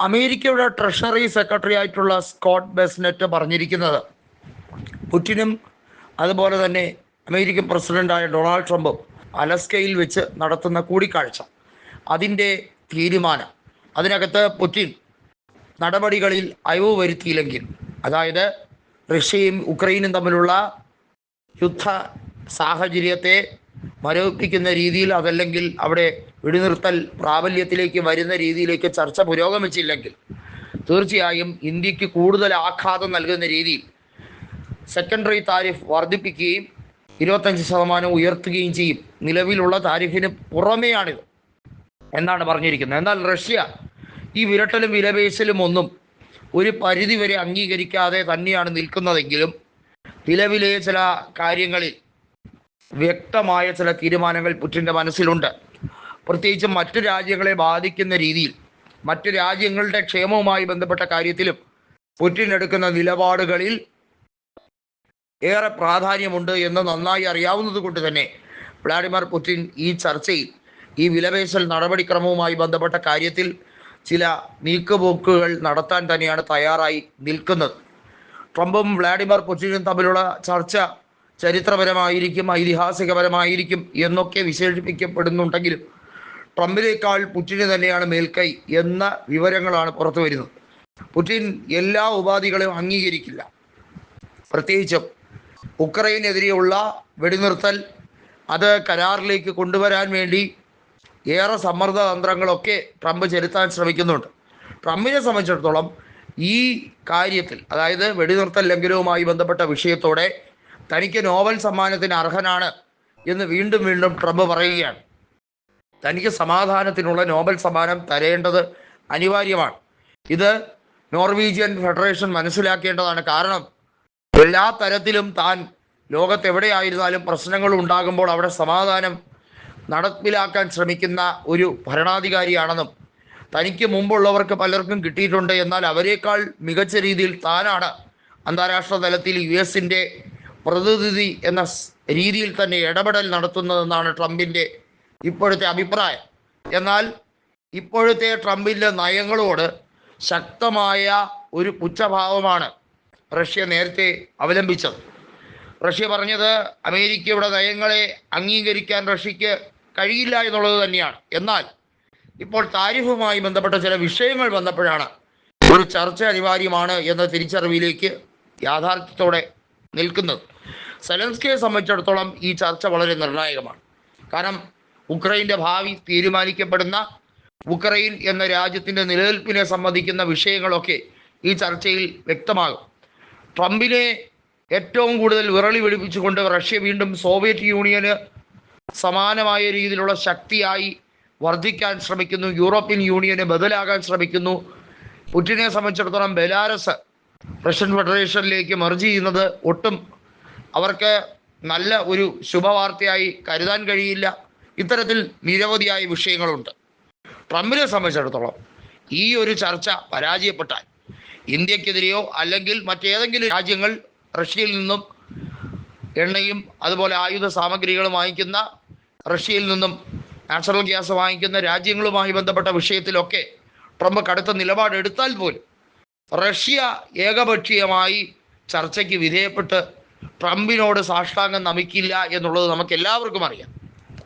അമേരിക്കയുടെ treasury secretary ആയിട്ടുള്ള Scott Bessent പറഞ്ഞിരിക്കുന്നത് പുടിനും അതുപോലെ തന്നെ അമേരിക്കൻ പ്രസിഡന്റായ ഡൊണാൾഡ് ട്രംപും അലസ്കയിൽ വെച്ച് നടത്തുന്ന കൂടിക്കാഴ്ച. അതിന്റെ തീരുമാനം. അതിനകത്ത് പുടിൻ നടപടികളിൽ അയവ് വരുത്തിയില്ലെങ്കിൽ അതായത് റഷ്യയും ഉക്രൈനും തമ്മിലുള്ള യുദ്ധ സാഹചര്യത്തെ മരവിപ്പിക്കുന്ന രീതിയിൽ അതല്ലെങ്കിൽ അവിടെ വെടിനിർത്തൽ പ്രാബല്യത്തിലേക്ക് വരുന്ന രീതിയിലേക്ക് ചർച്ച പുരോഗമിച്ചില്ലെങ്കിൽ തീർച്ചയായും ഇന്ത്യയ്ക്ക് കൂടുതൽ ആഘാതം നൽകുന്ന രീതിയിൽ സെക്കൻഡറി താരിഫ് വർദ്ധിപ്പിക്കുകയും ഇരുപത്തഞ്ച് ശതമാനം ഉയർത്തുകയും ചെയ്യും. നിലവിലുള്ള താരിഫിന് പുറമെയാണിത് എന്നാണ് പറഞ്ഞിരിക്കുന്നത്. എന്നാൽ റഷ്യ ഈ വിരട്ടലും വിലപേശലും ഒന്നും ഒരു പരിധിവരെ അംഗീകരിക്കാതെ തന്നെയാണ് നിൽക്കുന്നതെങ്കിലും നിലവിലെ ചില കാര്യങ്ങളിൽ വ്യക്തമായ ചില തീരുമാനങ്ങൾ പുറ്റിന്റെ മനസ്സിലുണ്ട്. പ്രത്യേകിച്ചും മറ്റു രാജ്യങ്ങളെ ബാധിക്കുന്ന രീതിയിൽ മറ്റു രാജ്യങ്ങളുടെ ക്ഷേമവുമായി ബന്ധപ്പെട്ട കാര്യത്തിലും പുറ്റിൻ എടുക്കുന്ന നിലപാടുകളിൽ ഏറെ പ്രാധാന്യമുണ്ട് എന്ന് നന്നായി അറിയാവുന്നത് കൊണ്ട് തന്നെ വ്ളാഡിമിർ പുടിൻ ഈ ചർച്ചയിൽ ഈ വിലപേശൽ നടപടിക്രമവുമായി ബന്ധപ്പെട്ട കാര്യത്തിൽ ചില നീക്കുപോക്കുകൾ നടത്താൻ തന്നെയാണ് തയ്യാറായി നിൽക്കുന്നത്. ട്രംപും വ്ളാഡിമിർ പുറ്റിനും തമ്മിലുള്ള ചർച്ച ചരിത്രപരമായിരിക്കും ഐതിഹാസികപരമായിരിക്കും എന്നൊക്കെ വിശേഷിപ്പിക്കപ്പെടുന്നുണ്ടെങ്കിലും ട്രംപിനേക്കാൾ പുടിന് തന്നെയാണ് മേൽക്കൈ എന്ന വിവരങ്ങളാണ് പുറത്തു വരുന്നത്. പുടിൻ എല്ലാ ഉപാധികളെയും അംഗീകരിക്കില്ല. പ്രത്യേകിച്ചും ഉക്രൈനെതിരെയുള്ള വെടിനിർത്തൽ അത് കരാറിലേക്ക് കൊണ്ടുവരാൻ വേണ്ടി ഏറെ സമ്മർദ്ദ തന്ത്രങ്ങളൊക്കെ ട്രംപ് ചെലുത്താൻ ശ്രമിക്കുന്നുണ്ട്. ട്രംപിനെ സംബന്ധിച്ചിടത്തോളം ഈ കാര്യത്തിൽ അതായത് വെടിനിർത്തൽ ലംഘനവുമായി ബന്ധപ്പെട്ട വിഷയത്തോടെ തനിക്ക് നോവൽ സമ്മാനത്തിന് അർഹനാണ് എന്ന് വീണ്ടും വീണ്ടും ട്രംപ് പറയുകയാണ്. തനിക്ക് സമാധാനത്തിനുള്ള നോബൽ സമ്മാനം തരേണ്ടത് അനിവാര്യമാണ്. ഇത് നോർവീജിയൻ ഫെഡറേഷൻ മനസ്സിലാക്കേണ്ടതാണ്. കാരണം എല്ലാ തരത്തിലും താൻ ലോകത്തെവിടെയായിരുന്നാലും പ്രശ്നങ്ങൾ ഉണ്ടാകുമ്പോൾ അവിടെ സമാധാനം നടപ്പിലാക്കാൻ ശ്രമിക്കുന്ന ഒരു ഭരണാധികാരിയാണെന്നും തനിക്ക് മുമ്പുള്ളവർക്ക് പലർക്കും കിട്ടിയിട്ടുണ്ട്. എന്നാൽ അവരെക്കാൾ മികച്ച രീതിയിൽ താനാണ് അന്താരാഷ്ട്ര തലത്തിൽ യു എസിന്റെ പ്രതിനിധി എന്ന രീതിയിൽ തന്നെ ഇടപെടൽ നടത്തുന്നതെന്നാണ് ട്രംപിന്റെ ഇപ്പോഴത്തെ അഭിപ്രായം. എന്നാൽ ഇപ്പോഴത്തെ ട്രംപിന്റെ നയങ്ങളോട് ശക്തമായ ഒരു പുച്ഛഭാവമാണ് റഷ്യ നേരത്തെ അവലംബിച്ചത്. റഷ്യ പറഞ്ഞത് അമേരിക്കയുടെ നയങ്ങളെ അംഗീകരിക്കാൻ റഷ്യക്ക് കഴിയില്ല എന്നുള്ളത് തന്നെയാണ്. എന്നാൽ ഇപ്പോൾ താരിഫുമായി ബന്ധപ്പെട്ട ചില വിഷയങ്ങൾ വന്നപ്പോഴാണ് ഒരു ചർച്ച അനിവാര്യമാണ് എന്ന തിരിച്ചറിവിലേക്ക് യാഥാർത്ഥ്യത്തോടെ നിൽക്കുന്നത്. സെലൻസ്കിയെ സംബന്ധിച്ചിടത്തോളം ഈ ചർച്ച വളരെ നിർണായകമാണ്. കാരണം ഉക്രൈന്റെ ഭാവി തീരുമാനിക്കപ്പെടുന്ന ഉക്രൈൻ എന്ന രാജ്യത്തിന്റെ നിലനിൽപ്പിനെ സംബന്ധിക്കുന്ന വിഷയങ്ങളൊക്കെ ഈ ചർച്ചയിൽ വ്യക്തമാകും. ട്രംപിനെ ഏറ്റവും കൂടുതൽ വിറളി വെടിപ്പിച്ചുകൊണ്ട് റഷ്യ വീണ്ടും സോവിയറ്റ് യൂണിയന് സമാനമായ രീതിയിലുള്ള ശക്തിയായി വർദ്ധിക്കാൻ ശ്രമിക്കുന്നു. യൂറോപ്യൻ യൂണിയന് ബദലാകാൻ ശ്രമിക്കുന്നു. പുടിനെ സംബന്ധിച്ചിടത്തോളം ബെലാരസ് റഷ്യൻ ഫെഡറേഷനിലേക്ക് മെർജ് ചെയ്യുന്നത് ഒട്ടും അവർക്ക് നല്ല ഒരു ശുഭവാർത്തയായി കരുതാൻ കഴിയില്ല. ഇത്തരത്തിൽ നിരവധിയായ വിഷയങ്ങളുണ്ട്. ട്രംപിനെ സംബന്ധിച്ചിടത്തോളം ഈ ഒരു ചർച്ച പരാജയപ്പെട്ടാൽ ഇന്ത്യക്കെതിരെയോ അല്ലെങ്കിൽ മറ്റേതെങ്കിലും രാജ്യങ്ങൾ റഷ്യയിൽ നിന്നും എണ്ണയും അതുപോലെ ആയുധ സാമഗ്രികളും വാങ്ങിക്കുന്ന റഷ്യയിൽ നിന്നും നാച്ചുറൽ ഗ്യാസ് വാങ്ങിക്കുന്ന രാജ്യങ്ങളുമായി ബന്ധപ്പെട്ട വിഷയത്തിലൊക്കെ ട്രംപ് കടുത്ത നിലപാടെടുത്താൽ പോലും റഷ്യ ഏകപക്ഷീയമായി ചർച്ചയ്ക്ക് വിധേയപ്പെട്ട് ട്രംപിനോട് സാഷ്ടാംഗം നമിക്കില്ല എന്നുള്ളത് നമുക്ക് എല്ലാവർക്കും അറിയാം.